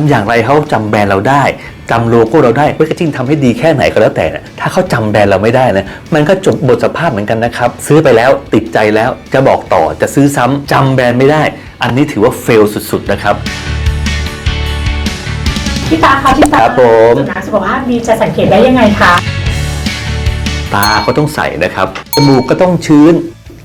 ำอย่างไรเขาจำแบรนด์เราได้จำโลโก้เราได้แพคเกจิ้งทำให้ดีแค่ไหนก็แล้วแต่นะถ้าเขาจำแบรนด์เราไม่ได้นะมันก็จบบทสภาพเหมือนกันนะครับ ซื้อไปแล้วติดใจแล้วจะบอกต่อจะซื้อซ้ำจำแบรนด์ไม่ได้ อันนี้ถือว่าเฟลสุดๆนะครับพี่ตาคะพี่ตาครับผมสุนัขสุขภาพดีจะสังเกตได้ยังไงคะตาก็ต้องใสนะครับจมูกก็ต้องชื้น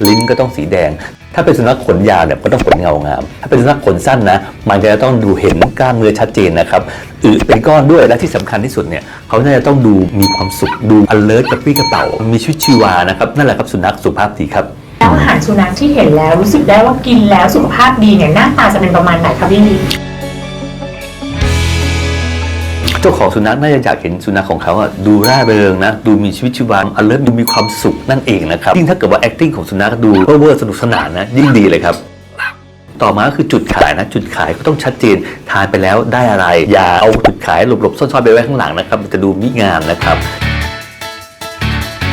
ลิ้นก็ต้องสีแดง ถ้าเป็นสุนัขขนยาวเนี่ยก็ต้องขนเงางาม ถ้าเป็นสุนัขขนสั้นนะ มันก็จะต้องดูเห็นกล้ามเนื้อชัดเจนนะครับอึเป็นก้อนด้วยและที่สำคัญที่สุดเนี่ยเขาน่าจะต้องดูมีความสุขดู alert กระปี้กระเป๋ามีชีวิตชีวานะครับนั่นแหละครับสุนัขสุภาพดีครับแล้วอาหารสุนัขที่เห็นแล้วรู้สึกได้ว่ากินแล้วสุขภาพดีเนี่ยหน้าตาจะเป็นประมาณไหนครับพี่ เจ้าของสุนัขน่าจะอยากเห็นสุนัขของเขาอะดูร่าเริงนะ ดูมีชีวิตชีวา alert ดูมีความสุขนั่นเองนะครับยิ่งถ้าเกิดว่า acting ของสุนัขดูเวอร์สนุกสนานนะยิ่งดีเลยครับต่อมาก็คือจุดขายนะ จุดขายก็ต้องชัดเจนทานไปแล้วได้อะไร อย่าเอาจุดขายหลบๆซ่อนๆไปไว้ข้างหลังนะครับมันจะดูมิงามนะครับ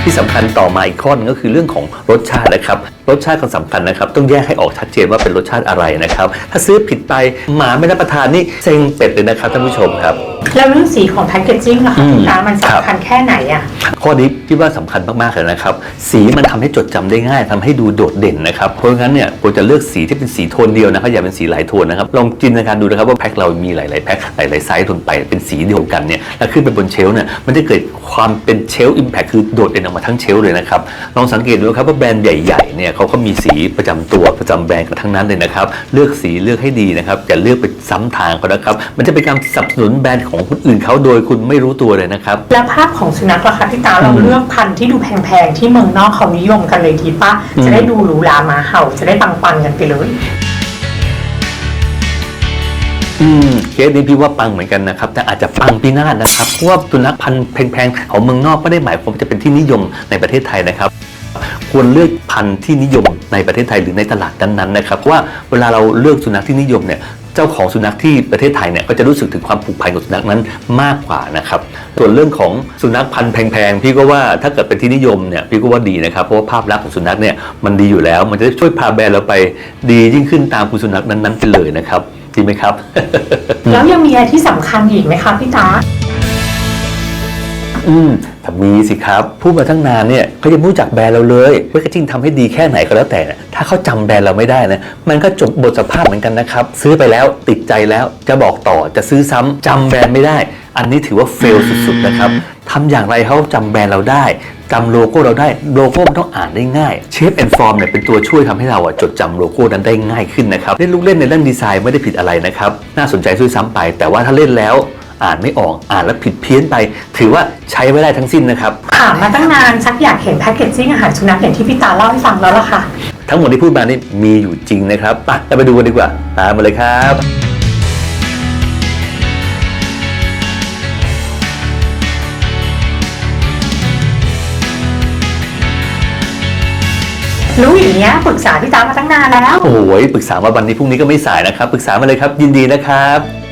ที่สำคัญต่อมาอีกข้อหนึงก็คือเรื่องของรสชาตินะครับ รสชาติก็สำคัญนะครับ ต้องแยกให้ออกชัดเจนว่าเป็นรสชาติอะไรนะครับ ถ้าซื้อผิดไปหมาไม่รับประทานนี่เซ็งเป็ดเลยนะครับท่านผู้ชมครับ แล้วเรื่องสีของแพคเกจจิ้งอะค่ะอืมพี่ตามันครับสำคัญแค่ไหนอะข้อนี้พี่ว่าสำคัญมากๆเลยนะครับ สีมันทำให้จดจำได้ง่ายทำให้ดูโดดเด่นนะครับ เพราะงั้นเนี่ยควรจะเลือกสีที่เป็นสีโทนเดียวนะครับอย่าเป็นสีหลายโทนนะครับลองจินตนาการดูนะครับว่าแพ็คเรามีหลายๆแพ็คหลายๆไซส์ทนไปเป็นสีเดียวกันเนี่ยแล้วขึ้นไปบนเชลฟ์เนี่ยมันจะเกิดความเป็นเชลฟ์อิมแพคคือโดดเด่นออกมาทั้งเชลฟ์เลยนะครับลองสังเกตดูครับว่าแบรนด์ใหญ่ๆเนี่ยเขาก็มีสีประจำตัวประจำแบรนด์กันทั้งนั้นเลยนะครับ เลือกสีเลือกให้ดีนะครับอย่าเลือกไปซ้ำทางเขานะครับ มันจะเป็นการสนับสนุนแบรนด์ของคนอื่นเขาโดยคุณไม่รู้ตัวเลยนะครับ แล้วภาพของสุนัขล่ะคะพี่ตาเราอืมเลือกพันธุ์ที่ดูแพงๆที่เมืองนอกเขานิยมกันเลยดีปะอืมจะได้ดูหรูหราหมาเห่าจะได้ปังๆกันไปเลยอืมเคสนี้พี่ว่าปังเหมือนกันนะครับ แต่อาจจะปังปีหน้านะครับเพราะว่าสุนัขพันธุ์แพงๆของเมืองนอกไม่ได้หมายความว่าจะเป็นที่นิยมในประเทศไทยนะครับ ควรเลือกพันธุ์ที่นิยมในประเทศไทยหรือในตลาดนั้นๆนะครับเพราะว่าเวลาเราเลือกสุนัขที่นิยมเนี่ยเจ้าของสุนัขที่ประเทศไทยเนี่ยก็จะรู้สึกถึงความผูกพันกับสุนัขนั้นมากกว่านะครับส่วนเรื่องของสุนัขพันธุ์แพงๆพี่ก็ว่าถ้าเกิดเป็นที่นิยมเนี่ยพี่ก็ว่าดีนะครับเพราะว่าภาพลักษณ์ของสุนัขเนี่ยมันดีอยู่แล้ว มันจะช่วยพาแบรนด์เราไปดียิ่งขึ้นตามคุณสุนัขนั้นๆไปเลยนะครับดีไหมครับ แล้วยังมีอะไรที่สำคัญอีกไหมคะพี่ตาอืมแต่ มีสิครับ พูดมาตั้งนานเนี่ยเขายังไม่รู้จักแบรนด์เราเลยแพคเกจิ้งทำให้ดีแค่ไหนก็แล้วแต่นะถ้าเขาจำแบรนด์เราไม่ได้นะมันก็จบบทสภาพเหมือนกันนะครับ ซื้อไปแล้วติดใจแล้วจะบอกต่อจะซื้อซ้ำจำแบรนด์ไม่ได้ อันนี้ถือว่าเฟลสุดๆนะครับทำอย่างไรเขาจำแบรนด์เราได้จำโลโก้เราได้โลโก้มันต้องอ่านได้ง่ายเชฟแอนด์ฟอร์มเนี่ยเป็นตัวช่วยทำให้เราอะจดจำโลโก้นั้นได้ง่ายขึ้นนะครับเล่นลูกเล่นในเรื่องดีไซน์ไม่ได้ผิดอะไรนะครับน่าสนใจด้วยซ้ำไป แต่ว่าถ้าเล่นแล้ว อ่านไม่ออกอ่านแล้วผิดเพี้ยนไป ถือว่าใช้ไม่ได้ทั้งสิ้นนะครับถามมาตั้งนานชักอยากเห็นแพคเกจจิ้งอาหารสุนัขอย่างที่พี่ตาเล่าให้ฟังแล้วล่ะค่ะ ทั้งหมดที่พูดมานี่มีอยู่จริงนะครับไปเราไปดูกันดีกว่า ตามมาเลยครับ รู้อย่างเงี้ยปรึกษาพี่ตามาตั้งนานแล้ว โอ้ยปรึกษามาวันนี้พรุ่งนี้ก็ไม่สายนะครับ ปรึกษามาเลยครับยินดีนะครับ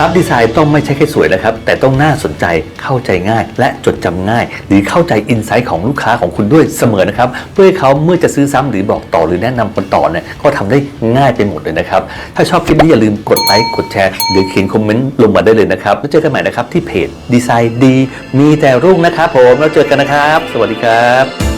อัพดีไซน์ต้องไม่ใช่แค่สวยนะครับ แต่ต้องน่าสนใจเข้าใจง่าย และจดจำง่าย หรือเข้าใจอินไซต์ของลูกค้าของคุณด้วยเสมอนะครับ เพื่อให้เขาเมื่อจะซื้อซ้ำหรือบอกต่อหรือแนะนำคนต่อเนี่ยก็ทำได้ง่ายไปหมดเลยนะครับ ถ้าชอบคลิปนี้อย่าลืมกดไลค์กดแชร์หรือเขียนคอมเมนต์ลงมาได้เลยนะครับแล้วเจอกันใหม่นะครับที่เพจดีไซน์ดี มีแต่รุ่งนะครับผมแล้วเจอกันนะครับ สวัสดีครับ